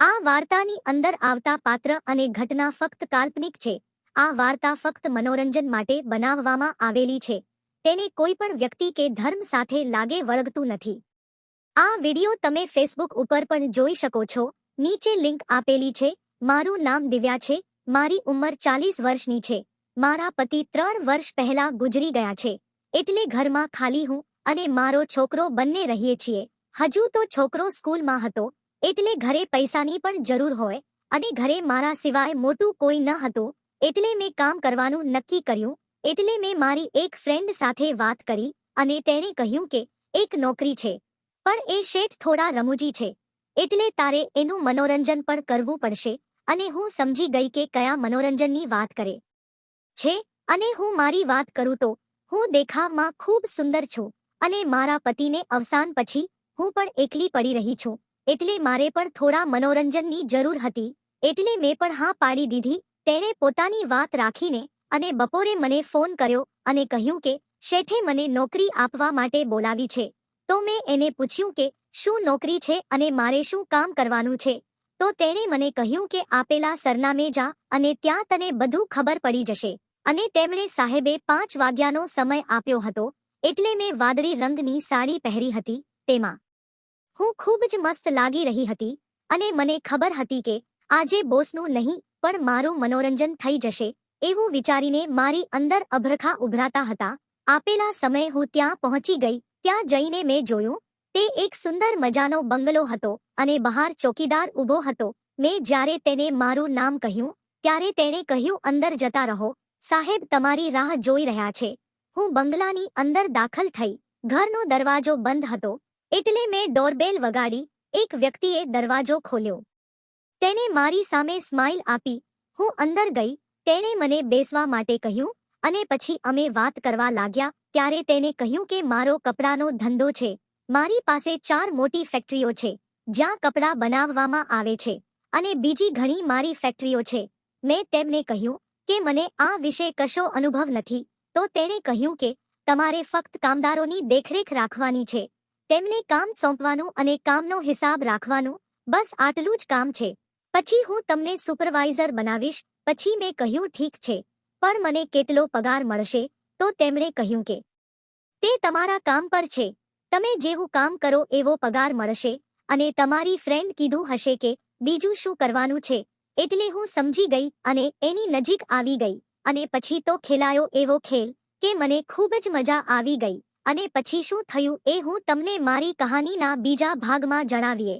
આ વાર્તાની અંદર આવતા પાત્ર અને ઘટના ફક્ત કાલ્પનિક છે. આ વાર્તા ફક્ત મનોરંજન માટે બનાવવામાં આવેલી છે. તેને કોઈ પણ વ્યક્તિ કે ધર્મ સાથે લાગે વળગતું નથી. આ વિડિયો તમે ફેસબુક ઉપર પણ જોઈ શકો છો. નીચે લિંક આપેલી છે. મારું નામ દિવ્યા છે. મારી ઉંમર ચાલીસ વર્ષની છે. મારા પતિ ત્રણ વર્ષ પહેલા ગુજરી ગયા છે. એટલે ઘરમાં ખાલી હું અને મારો છોકરો બંને રહીએ છીએ. હજુ તો છોકરો સ્કૂલમાં હતો. એટલે ઘરે પૈસાની પણ જરૂર હોય અને ઘરે મારા સિવાય મોટું કોઈ ન હતું, એટલે મેં કામ કરવાનું નક્કી કર્યું, એટલે મેં મારી એક ફ્રેન્ડ સાથે વાત કરી અને તેણે કહ્યું કે, એક નોકરી છે, પણ એ શેઠ થોડા રમૂજી છે, એટલે તારે એનું મનોરંજન પણ કરવું પડશે અને હું સમજી ગઈ કે કયા મનોરંજનની વાત કરે છે અને હું મારી વાત કરું તો હું દેખાવમાં ખૂબ સુંદર છું અને મારા પતિને અવસાન પછી હું પણ એકલી પડી રહી છું. એટલે મારે પણ થોડા મનોરંજનની જરૂર હતી, એટલે મેં પણ હા પાડી દીધી, તેણે પોતાની વાત રાખીને અને બપોરે મને ફોન કર્યો અને કહ્યું કે, શેઠે મને નોકરી આપવા માટે બોલાવી છે. તો મેં એને પૂછ્યું કે, શું નોકરી છે અને મારે શું કામ કરવાનું છે? તો તેણે મને કહ્યું કે, આપેલા સરનામે જા અને ત્યાં તને બધું ખબર પડી જશે. અને તેમણે સાહેબે પાંચ વાગ્યાનો સમય આપ્યો હતો, એટલે મેં વાદળી રંગની સાડી પહેરી હતી, તેમાં હું ખૂબ જ મસ્ત લાગી રહી હતી અને મને ખબર હતી કે આજે બોસનું નહીં, પણ મારું મનોરંજન થઈ જશે, એવું વિચારીને મારી અંદર અભરખા ઉભરાતા હતા. આપેલા સમયે હું ત્યાં પહોંચી ગઈ, ત્યાં જઈને મેં જોયું, તે એક સુંદર મજાનો બંગલો હતો અને બહાર ચોકીદાર ઊભો હતો. મેં જ્યારે તેને મારું નામ કહ્યું, ત્યારે તેણે કહ્યું, અંદર જતા રહો, સાહેબ તમારી રાહ જોઈ રહ્યા છે. હું બંગલાની અંદર દાખલ થઈ, ઘરનો દરવાજો બંધ હતો એટલે મેં ડોરબેલ વગાડી, એક વ્યક્તિએ દરવાજો ખોલ્યો. તેને મારી સામે સ્માઇલ આપી, હું અંદર ગઈ, તેણે મને બેસવા માટે કહ્યું, અને પછી અમે વાત કરવા લાગ્યા, ત્યારે તેને કહ્યું કે મારો કપડાનો ધંધો છે, મારી પાસે ચાર મોટી ફેક્ટરીઓ છે, જ્યાં કપડાં બનાવવામાં આવે છે, અને બીજી ઘણી મારી ફેક્ટરીઓ છે. મેં તેમને કહ્યું કે મને આ વિશે કશો અનુભવ નથી, તો તેણે કહ્યું કે તમારે ફક્ત કામદારોની દેખરેખ રાખવાની છે તેમને કામ સોંપવાનું અને કામનો હિસાબ રાખવાનું, બસ આટલું જ કામ છે. પછી હું તમને સુપરવાઇઝર બનાવીશ, પછી મેં કહ્યું ઠીક છે, પણ મને કેટલો પગાર મળશે, તો તેમણે કહ્યું કે, તે તમારા કામ પર છે. તમે જેવું કામ કરો એવો પગાર મળશે, અને તમારી ફ્રેન્ડ કીધું હશે કે, બીજું શું કરવાનું છે? એટલે હું સમજી ગઈ અને એની નજીક આવી ગઈ, અને પછી તો ખેલાયો એવો ખેલ, કે મને ખૂબ જ મજા આવી ગઈ. અને પછી શું થયું એ હું તમને મારી કહાનીના બીજા ભાગમાં જણાવીએ.